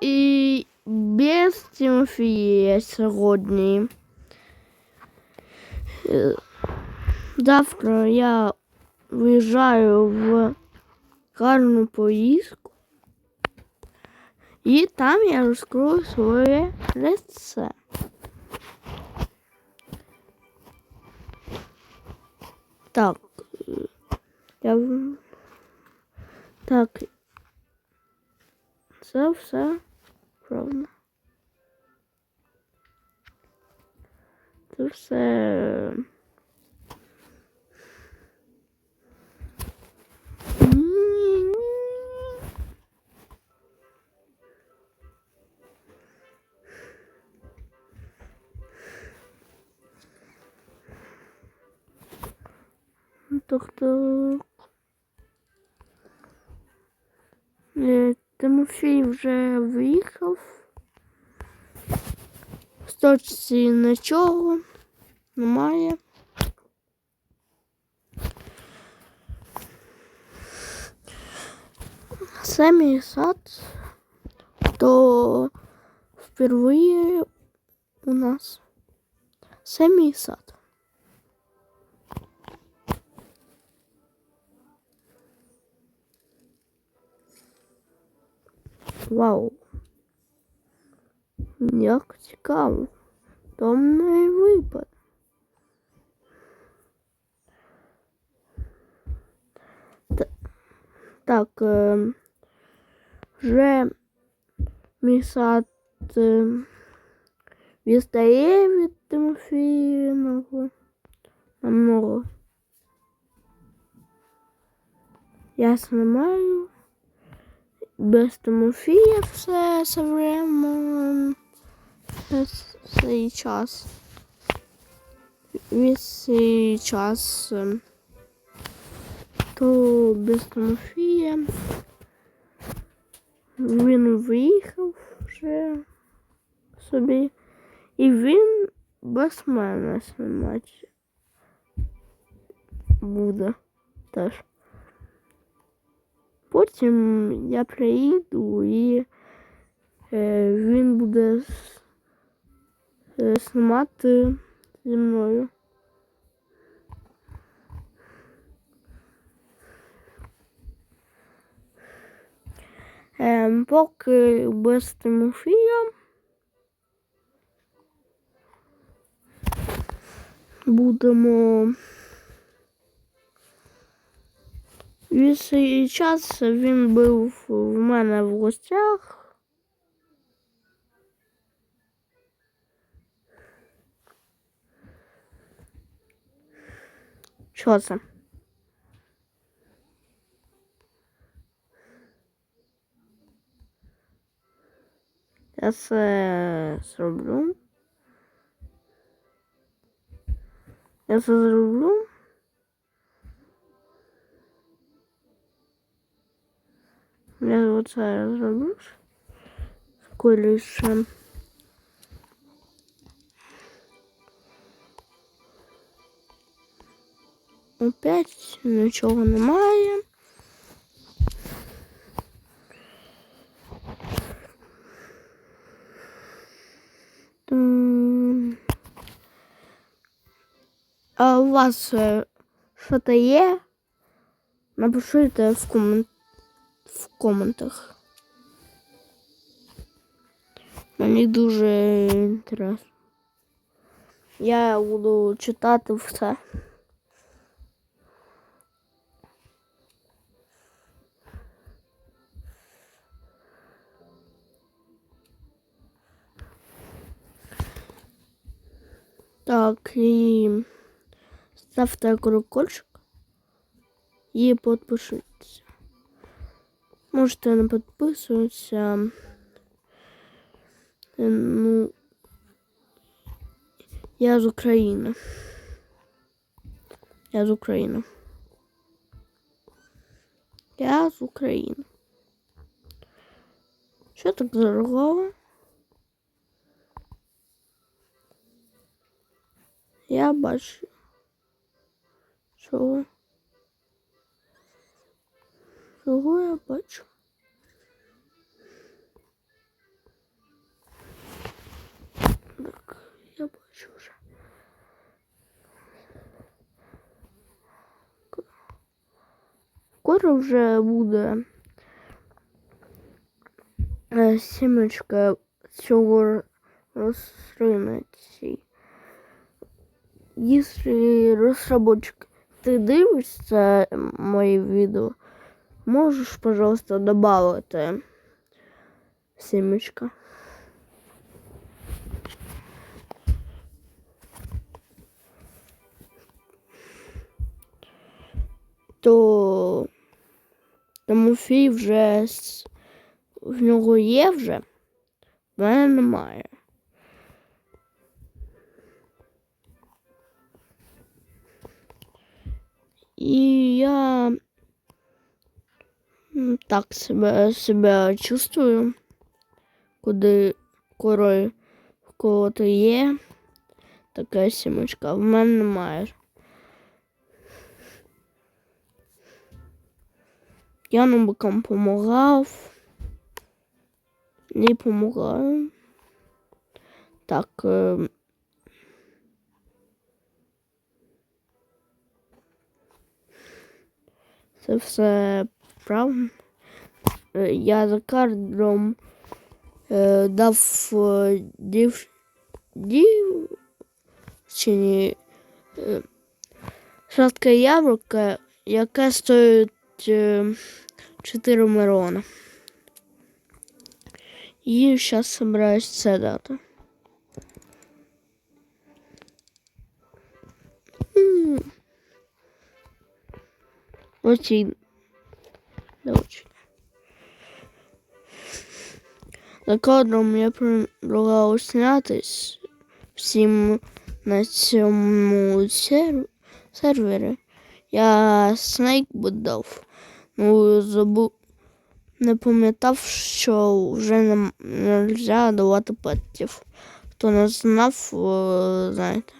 і без Тимофія сьогодні. Е, Завтра я виїжджаю в гарну поїздку. І там я розкрою своє лице. Так. е, Я... в- Так. Це все правильно. Це все. Ні-ні. Тимофій вже виїхав. В точці нічого немає. Самі сад, то впервые у нас самі сад. Вау. Як цікаво. Домний випад. Т- Так, е, вже мій сад е, відстає від Тимофіїного намного. Я знімаю Без Тимофія все весь цей час. Весь час ем, то без Тимофія. Він виїхав вже собі. І він без мене знімати буде теж. Потім я приїду і е, він буде е, знімати зі мною. Е, поки без Тимофія будемо Весь час він був в мене в гостях. Що це? Я це зроблю. Я це зроблю. Я оце зроблю. Скоріше. Опять нічого немає. А у вас е, що-то є? Напишіть в коментарях в коментах. Мені дуже інтересно. Я буду читати все. Так, і ставте колокольчик і підпишіться. Можете не підписуватися. Е, Ну, я з України. Я з України. Я з України. Що так дорого? Я бачу. Чого? Кого я бачу? Так, я бачу вже. Скоро вже буде е, сімечка цього рослиниці. Якщо розробочки, ти дивишся мої відео? Можеш, пожалуйста, добавити сімечка. То Тимофій вже в нього є вже, в мене немає. І я так себе, себе чувствую, куди корою в кого-то є така сімочка, в мене немає. Я нубикам помагав. Не помагаю. Так. Е... Це все правильно. Е, Я за кадром е, дав е, дів... дівчині сладке яблуко, яке стоїть е, 4 миллиона. И сейчас собираюсь це дати. Очень. Да, очень. За кадром я предлагав снятись всім на цьому сер... сервері. Я снейк дав. Ну, забув. Не пам'ятав, що вже не можна давати петів. Хто не знав, знаєте.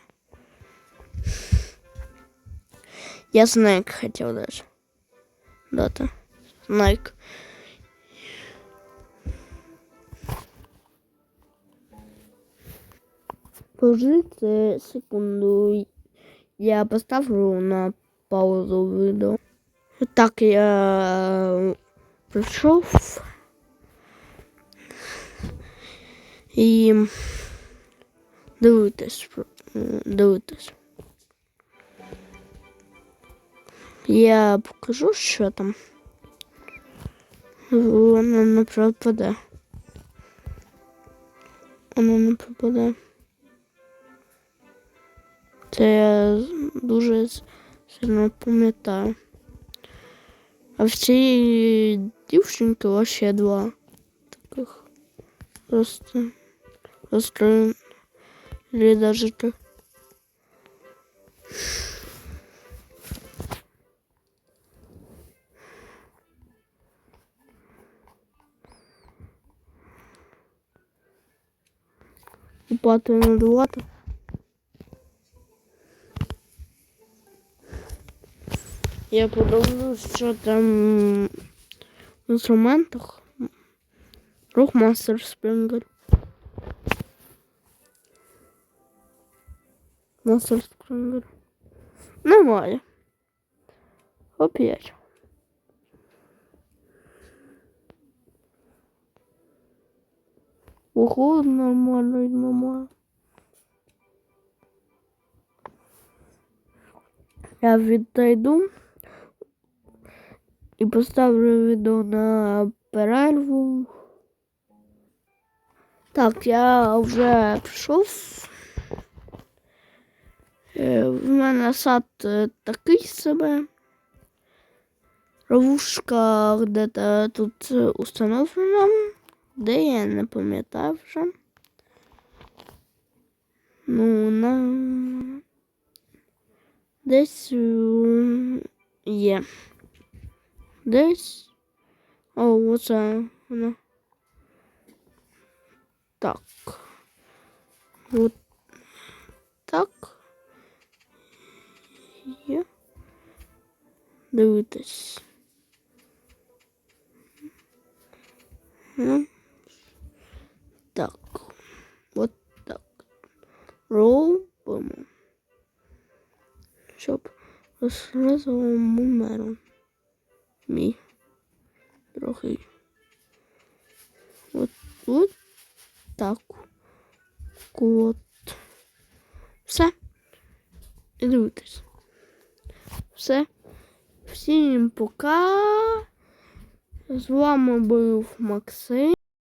Я Снейк хотів даже дати. Снейк. Пожити секунду. Я поставлю на паузу відео. Так, я прийшов. І дивитесь, дивитесь. Я покажу, що там. Вона не пропаде. Вона не пропаде. Це я дуже сильно пам'ятаю. А в цій дівчинки вообще два таких просто розстроєн. Или даже три. Купати надувати. Я подумав, що там в інструментах рух мастер спрингер. Мастер спрингер. Немає. Опять. Ого, нормально, нормально. Я відійду і поставлю відео на перерву. Так, я вже прийшов. Е, В мене сад е, такий себе. Ловушка де-то тут установлена. Де я не пам'ятаю вже. Ну, на десь е, є. Десь. О, оце вона. Так. От так. Є. Дивитись. Ну. Так. От так. Робимо. Щоб розразовим номером. Дорогий. От, от так. От. Все. І дивитесь. Все. Всім пока. З вами був Максим.